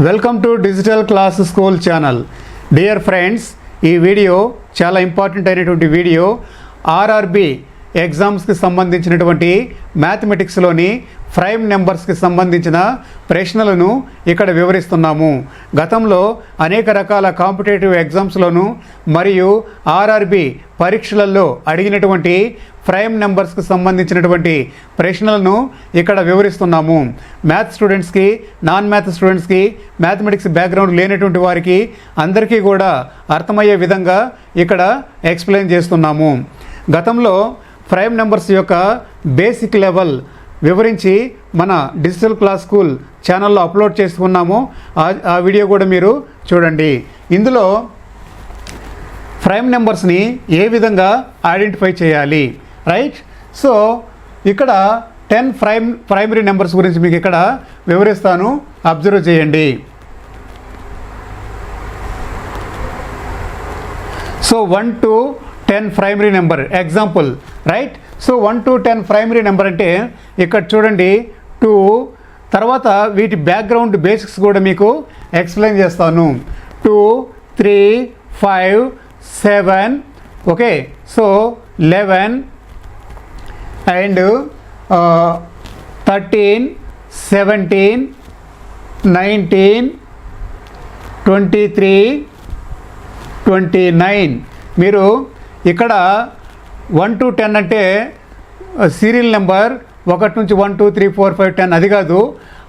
Welcome to digital class school channel. Dear friends ఈ video చాలా important అయినటువంటి video. RRB ఎగ్జామ్స్కి సంబంధించినటువంటి మ్యాథమెటిక్స్లోని ప్రైమ్ నెంబర్స్కి సంబంధించిన ప్రశ్నలను ఇక్కడ వివరిస్తున్నాము. గతంలో అనేక రకాల కాంపిటేటివ్ ఎగ్జామ్స్లోను మరియు ఆర్ఆర్బి పరీక్షలలో అడిగినటువంటి ప్రైమ్ నెంబర్స్కి సంబంధించినటువంటి ప్రశ్నలను ఇక్కడ వివరిస్తున్నాము. మ్యాథ్స్ స్టూడెంట్స్కి నాన్ మ్యాథ్ స్టూడెంట్స్కి మ్యాథమెటిక్స్ బ్యాక్గ్రౌండ్ లేనటువంటి వారికి అందరికీ కూడా అర్థమయ్యే విధంగా ఇక్కడ ఎక్స్ప్లెయిన్ చేస్తున్నాము. గతంలో ప్రైమ్ నెంబర్స్ యొక్క బేసిక్ లెవెల్ వివరించి మన డిజిటల్ క్లాస్ స్కూల్ ఛానల్లో అప్లోడ్ చేసుకున్నాము. ఆ- వీడియో కూడా మీరు చూడండి. ఇందులో ప్రైమ్ నెంబర్స్ని ఏ విధంగా ఐడెంటిఫై చేయాలి? రైట్? సో ఇక్కడ టెన్ ప్రైమ్ ప్రైమరీ నెంబర్స్ గురించి మీకు ఇక్కడ వివరిస్తాను. అబ్జర్వ్ చేయండి. So one to ten primary number. Example. Right? So one to ten primary number అంటే ఇక్కడ చూడండి టూ. తర్వాత వీటి బ్యాక్గ్రౌండ్ బేసిక్స్ కూడా మీకు ఎక్స్ప్లెయిన్ చేస్తాను. Two three five seven. Okay. So eleven and thirteen seventeen nineteen twenty three twenty nine. మీరు ఇక్కడ వన్ టు టెన్ అంటే సీరియల్ నెంబర్ ఒకటి నుంచి one two three four five ten అది కాదు.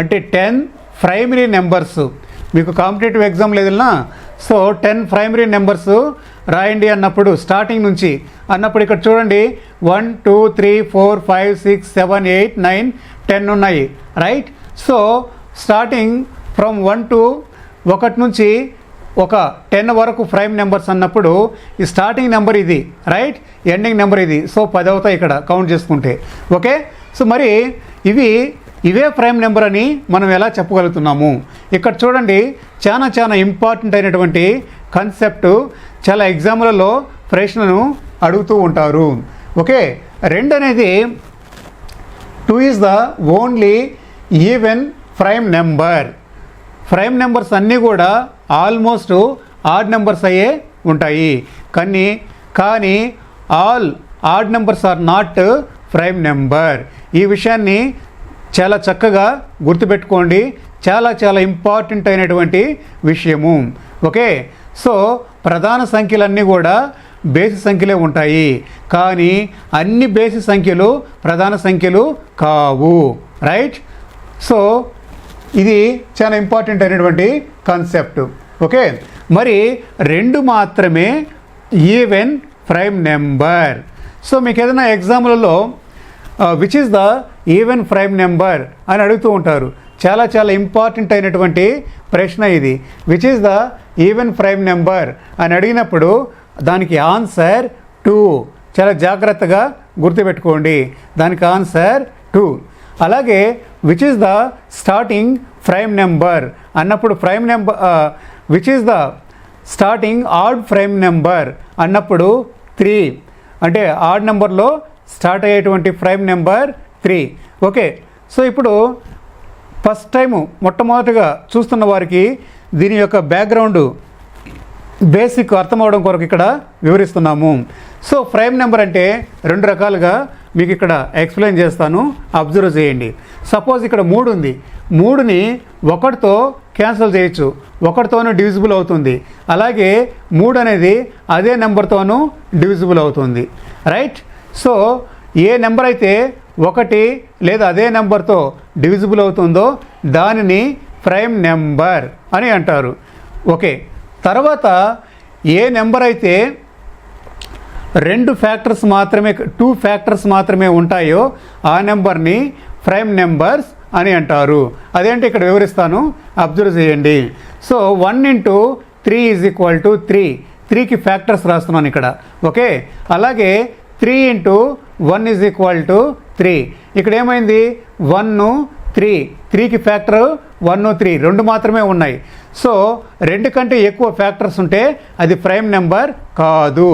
అంటే టెన్ ప్రైమరీ నెంబర్స్. మీకు కాంపిటేటివ్ ఎగ్జామ్ లేదన్నా సో టెన్ ప్రైమరీ నెంబర్స్ రాయండి అన్నప్పుడు స్టార్టింగ్ నుంచి అన్నప్పుడు ఇక్కడ చూడండి one two three four five six seven eight nine ten ఉన్నాయి. Right? So starting from one to ఒకటి నుంచి ఒక టెన్ వరకు ప్రైమ్ నెంబర్స్ అన్నప్పుడు ఈ స్టార్టింగ్ నెంబర్ ఇది రైట్? ఎండింగ్ నెంబర్ ఇది. సో పది అవుతాయి ఇక్కడ కౌంట్ చేసుకుంటే. ఓకే? సో మరి ఇవి ఇవే ప్రైమ్ నెంబర్ అని మనం ఎలా చెప్పగలుగుతున్నాము? ఇక్కడ చూడండి చాలా చాలా ఇంపార్టెంట్ అయినటువంటి కన్సెప్ట్ చాలా ఎగ్జామ్లలో ప్రశ్నను అడుగుతూ ఉంటారు. ఓకే? రెండు అనేది two is the only even prime number. Prime numbers అన్నీ కూడా ఆల్మోస్ట్ ఆడ్ నెంబర్స్ అయ్యే ఉంటాయి. కానీ కానీ all odd numbers are not prime number. ఈ విషయాన్ని చాలా చక్కగా గుర్తుపెట్టుకోండి. చాలా చాలా ఇంపార్టెంట్ అయినటువంటి విషయము. ఓకే? సో ప్రధాన సంఖ్యలన్నీ కూడా బేసి సంఖ్యలే ఉంటాయి. కానీ అన్ని బేసి సంఖ్యలు ప్రధాన సంఖ్యలు కావు. రైట్? సో ఇది చాలా ఇంపార్టెంట్ అయినటువంటి కాన్సెప్ట్ ఓకే మరి రెండు మాత్రమే ఈవెన్ ప్రైమ్ నెంబర్ సో మీకు ఏదైనా ఎగ్జామ్లలో which is the even prime number అని అడుగుతూ ఉంటారు. చాలా చాలా ఇంపార్టెంట్ అయినటువంటి ప్రశ్న ఇది. Which is the even prime number అని అడిగినప్పుడు దానికి ఆన్సర్ టూ చాలా జాగ్రత్తగా గుర్తుపెట్టుకోండి. దానికి ఆన్సర్ టూ అలాగే which is the starting prime number అన్నప్పుడు prime number which is the starting odd prime number అన్నప్పుడు త్రీ అంటే ఆడ్ నెంబర్లో స్టార్ట్ అయ్యేటువంటి prime number three okay so ఇప్పుడు ఫస్ట్ టైము మొట్టమొదటిగా చూస్తున్న వారికి దీని యొక్క బ్యాక్గ్రౌండ్ బేసిక్ అర్థం అవడం కొరకు ఇక్కడ వివరిస్తున్నాము. సో ప్రైమ్ నెంబర్ అంటే రెండు రకాలుగా మీకు ఇక్కడ ఎక్స్ప్లెయిన్ చేస్తాను అబ్జర్వ్ చేయండి. సపోజ్ ఇక్కడ మూడు ఉంది. మూడుని ఒకటితో క్యాన్సిల్ చేయొచ్చు. ఒకటితోనూ డివిజిబుల్ అవుతుంది. అలాగే మూడు అనేది అదే నెంబర్తోనూ డివిజిబుల్ అవుతుంది. రైట్ సో ఏ నెంబర్ అయితే ఒకటి లేదా అదే నెంబర్తో డివిజిబుల్ అవుతుందో దానిని ప్రైమ్ నెంబర్ అని అంటారు. ఓకే తర్వాత ఏ నెంబర్ అయితే రెండు ఫ్యాక్టర్స్ మాత్రమే టూ ఫ్యాక్టర్స్ మాత్రమే ఉంటాయో ఆ నెంబర్ని ప్రైమ్ నెంబర్స్ అని అంటారు. అదేంటి ఇక్కడ వివరిస్తాను? అబ్జర్వ్ చేయండి. So one into three is equal to three త్రీకి ఫ్యాక్టర్స్ రాస్తున్నాను ఇక్కడ. ఓకే? అలాగే three into one is equal to three ఇక్కడ ఏమైంది? వన్ను త్రీ. త్రీకి ఫ్యాక్టర్ వన్ త్రీ. రెండు మాత్రమే ఉన్నాయి. సో రెండు కంటే ఎక్కువ ఫ్యాక్టర్స్ ఉంటే అది ప్రైమ్ నెంబర్ కాదు.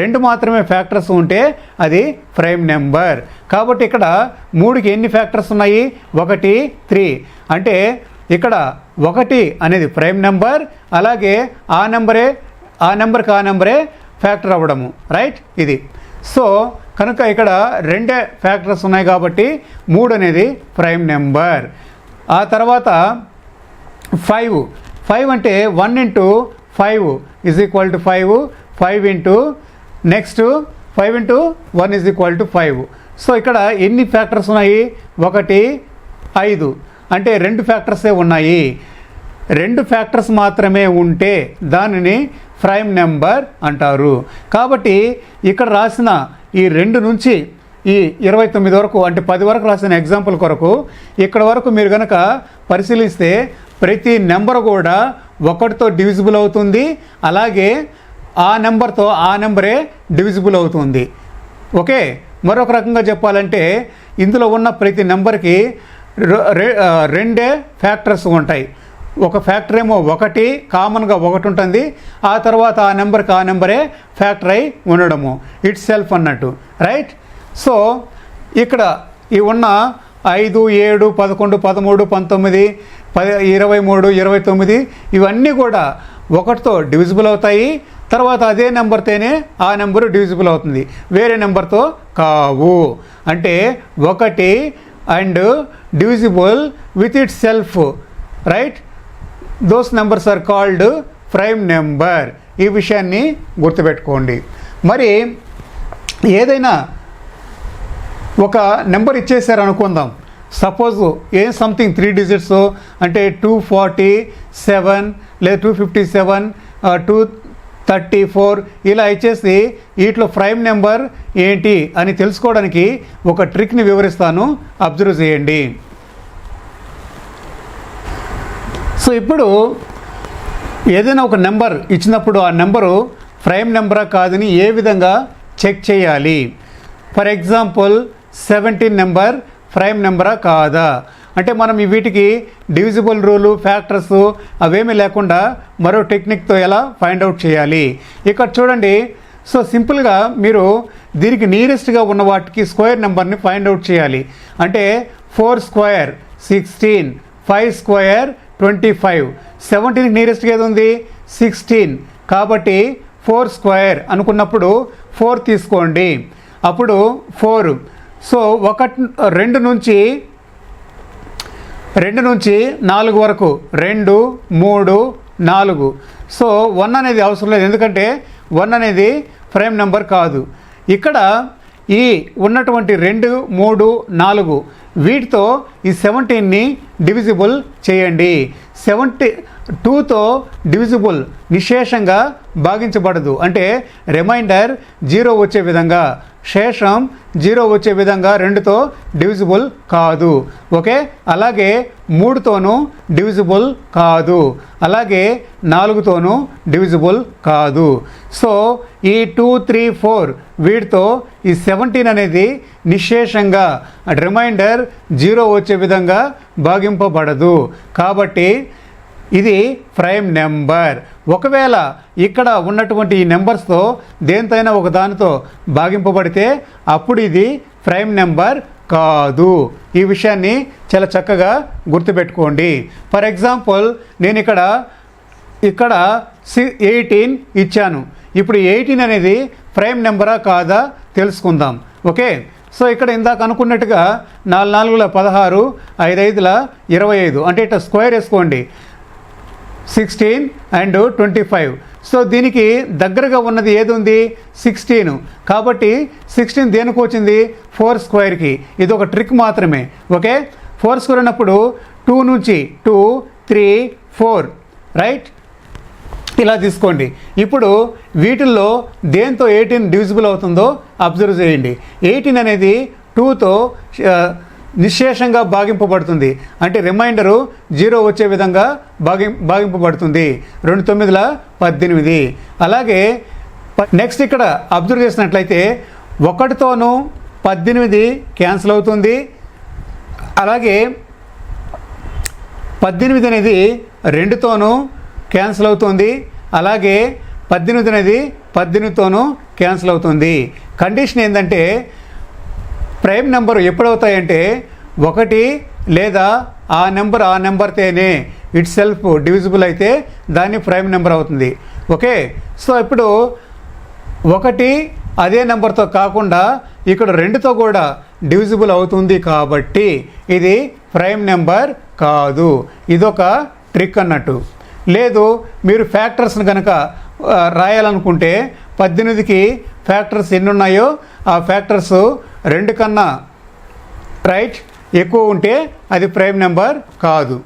రెండు మాత్రమే ఫ్యాక్టర్స్ ఉంటే అది ప్రైమ్ నెంబర్. కాబట్టి ఇక్కడ మూడుకి ఎన్ని ఫ్యాక్టర్స్ ఉన్నాయి? ఒకటి త్రీ. అంటే ఇక్కడ ఒకటి అనేది ప్రైమ్ నెంబర్ అలాగే ఆ నెంబరే ఆ నెంబర్కి ఆ నెంబరే ఫ్యాక్టర్ అవ్వడము. రైట్? ఇది. సో కనుక ఇక్కడ రెండే ఫ్యాక్టర్స్ ఉన్నాయి కాబట్టి మూడు అనేది ప్రైమ్ నెంబర్. ఆ తర్వాత ఫైవ్. ఫైవ్ అంటే one into five is equal to five. Five into next five into one is equal to five. So ఇక్కడ ఎన్ని ఫ్యాక్టర్స్ ఉన్నాయి? ఒకటి ఐదు. అంటే రెండు ఫ్యాక్టర్సే ఉన్నాయి. రెండు ఫ్యాక్టర్స్ మాత్రమే ఉంటే దానిని ప్రైమ్ నెంబర్ అంటారు. కాబట్టి ఇక్కడ రాసిన ఈ రెండు నుంచి ఈ ఇరవై తొమ్మిది వరకు అంటే పది వరకు రాసిన ఎగ్జాంపుల్ కొరకు ఇక్కడ వరకు మీరు కనుక పరిశీలిస్తే ప్రతి నెంబర్ కూడా ఒకటితో డివిజిబుల్ అవుతుంది. అలాగే ఆ నెంబర్తో ఆ నెంబరే డివిజిబుల్ అవుతుంది. ఓకే? మరొక రకంగా చెప్పాలంటే ఇందులో ఉన్న ప్రతి నెంబర్కి రెండే ఫ్యాక్టర్స్ ఉంటాయి. ఒక ఫ్యాక్టర్ ఏమో ఒకటి కామన్గా ఒకటి ఉంటుంది. ఆ తర్వాత ఆ నెంబర్కి ఆ నెంబరే ఫ్యాక్టర్ అయి ఉండడము. ఇట్ సెల్ఫ్ అన్నట్టు. రైట్ సో ఇక్కడ ఈ ఉన్న ఐదు ఏడు పదకొండు పదమూడు పంతొమ్మిది పది ఇరవై మూడు ఇరవై తొమ్మిది ఇవన్నీ కూడా ఒకటితో డివిజిబుల్ అవుతాయి. తర్వాత అదే నెంబర్తోనే ఆ నెంబరు డివిజిబుల్ అవుతుంది. వేరే నెంబర్తో కావు. అంటే ఒకటి and divisible with itself right those numbers are called prime number ఈ విషయాన్ని గుర్తుపెట్టుకోండి. మరి ఏదైనా ఒక నెంబర్ ఇచ్చేసారు అనుకుందాం సపోజ్ ఏం సంథింగ్ త్రీ డిజిట్స్ అంటే టూ ఫార్టీ సెవెన్ లేదా two fifty seven two thirty four ఇలా ఇచ్చేసి వీటిలో ప్రైమ్ నెంబర్ ఏంటి అని తెలుసుకోవడానికి ఒక ట్రిక్ని వివరిస్తాను. అబ్జర్వ్ చేయండి. సో ఇప్పుడు ఏదైనా ఒక నెంబర్ ఇచ్చినప్పుడు ఆ నెంబరు ప్రైమ్ నెంబరా కాదని ఏ విధంగా చెక్ చేయాలి? For example seventeen number prime నెంబరా కాదా? అంటే మనం ఈ వీటికి డివిజిబుల్ రూలు ఫ్యాక్టర్స్ అవేమీ లేకుండా మరో టెక్నిక్తో ఎలా ఫైండ్ అవుట్ చేయాలి? ఇక్కడ చూడండి. సో సింపుల్గా మీరు దీనికి నియరెస్ట్గా ఉన్న వాటికి స్క్వేర్ నెంబర్ని ఫైండ్ అవుట్ చేయాలి. అంటే four square sixteen five square twenty five. సెవెంటీన్కి నియరెస్ట్గా ఏది ఉంది? సిక్స్టీన్. కాబట్టి ఫోర్ స్క్వేర్ అనుకున్నప్పుడు ఫోర్ తీసుకోండి. అప్పుడు ఫోర్. సో ఒకటి రెండు నుంచి రెండు నుంచి నాలుగు వరకు. రెండు మూడు నాలుగు. సో వన్ అనేది అవసరం లేదు. ఎందుకంటే వన్ అనేది ప్రైమ్ నెంబర్ కాదు. ఇక్కడ ఈ ఉన్నటువంటి రెండు మూడు నాలుగు వీటితో ఈ సెవెంటీన్ని డివిజిబుల్ చేయండి. సెవెంటీ టూతో డివిజిబుల్ నిశేషంగా భాగించబడదు. అంటే రిమైండర్ జీరో వచ్చే విధంగా శేషం జీరో వచ్చే విధంగా రెండుతో డివిజిబుల్ కాదు. ఓకే? అలాగే మూడుతోనూ డివిజిబుల్ కాదు. అలాగే నాలుగుతోనూ డివిజిబుల్ కాదు. సో ఈ టూ త్రీ ఫోర్ వీటితో ఈ సెవెంటీన్ అనేది నిశేషంగా రిమైండర్ జీరో వచ్చే విధంగా భాగింపబడదు. కాబట్టి ఇది ప్రైమ్ నెంబర్. ఒకవేళ ఇక్కడ ఉన్నటువంటి ఈ నెంబర్స్తో దేంతైనా ఒక దానితో భాగింపబడితే అప్పుడు ఇది ప్రైమ్ నెంబర్ కాదు. ఈ విషయాన్ని చాలా చక్కగా గుర్తుపెట్టుకోండి. ఫర్ ఎగ్జాంపుల్ నేను ఇక్కడ ఇక్కడ సి ఎయిటీన్ ఇచ్చాను. ఇప్పుడు ఎయిటీన్ అనేది ప్రైమ్ నెంబరా కాదా తెలుసుకుందాం. ఓకే? సో ఇక్కడ ఇందాక అనుకున్నట్టుగా నాలుగు నాలుగుల పదహారు ఐదు ఐదుల ఇరవై ఐదు. అంటే ఇట్లా స్క్వేర్ వేసుకోండి. Sixteen and twenty five so దీనికి దగ్గరగా ఉన్నది ఏది ఉంది సిక్స్టీన్ కాబట్టి సిక్స్టీన్ దేనికి వచ్చింది? ఫోర్ స్క్వేర్కి ఇది ఒక ట్రిక్ మాత్రమే. ఓకే? ఫోర్ స్క్వేర్ అన్నప్పుడు టూ నుంచి టూ త్రీ ఫోర్ రైట్ ఇలా తీసుకోండి. ఇప్పుడు వీటిల్లో దేంతో ఎయిటీన్ డివిజిబుల్ అవుతుందో అబ్జర్వ్ చేయండి. ఎయిటీన్ అనేది టూతో నిశేషంగా భాగింపబడుతుంది. అంటే రిమైండరు జీరో వచ్చే విధంగా భాగి భాగింపబడుతుంది. రెండు తొమ్మిదిల పద్దెనిమిది. అలాగే నెక్స్ట్ ఇక్కడ అబ్జర్వ్ చేసినట్లయితే ఒకటితోనూ పద్దెనిమిది క్యాన్సిల్ అవుతుంది. అలాగే పద్దెనిమిది అనేది రెండుతోనూ క్యాన్సిల్ అవుతుంది. అలాగే పద్దెనిమిది అనేది పద్దెనిమిదితోనూ క్యాన్సిల్ అవుతుంది. కండిషన్ ఏంటంటే ప్రైమ్ నెంబర్ ఎప్పుడవుతాయంటే ఒకటి లేదా ఆ నెంబర్ ఆ నెంబర్తోనే. ఇట్ సెల్ఫ్ డివిజిబుల్ అయితే దాన్ని ప్రైమ్ నెంబర్ అవుతుంది. ఓకే? సో ఇప్పుడు ఒకటి అదే నెంబర్తో కాకుండా ఇక్కడ రెండుతో కూడా డివిజిబుల్ అవుతుంది కాబట్టి ఇది ప్రైమ్ నెంబర్ కాదు. ఇదొక ట్రిక్ అన్నట్టు. లేదు మీరు ఫ్యాక్టర్స్ని కనుక రాయాలనుకుంటే పద్దెనిమిదికి ఫ్యాక్టర్స్ ఎన్ని ఉన్నాయో ఆ ఫ్యాక్టర్స్ రెండు కన్నా రైట్ ఎక్కువ ఉంటే అది ప్రైమ్ నెంబర్ కాదు.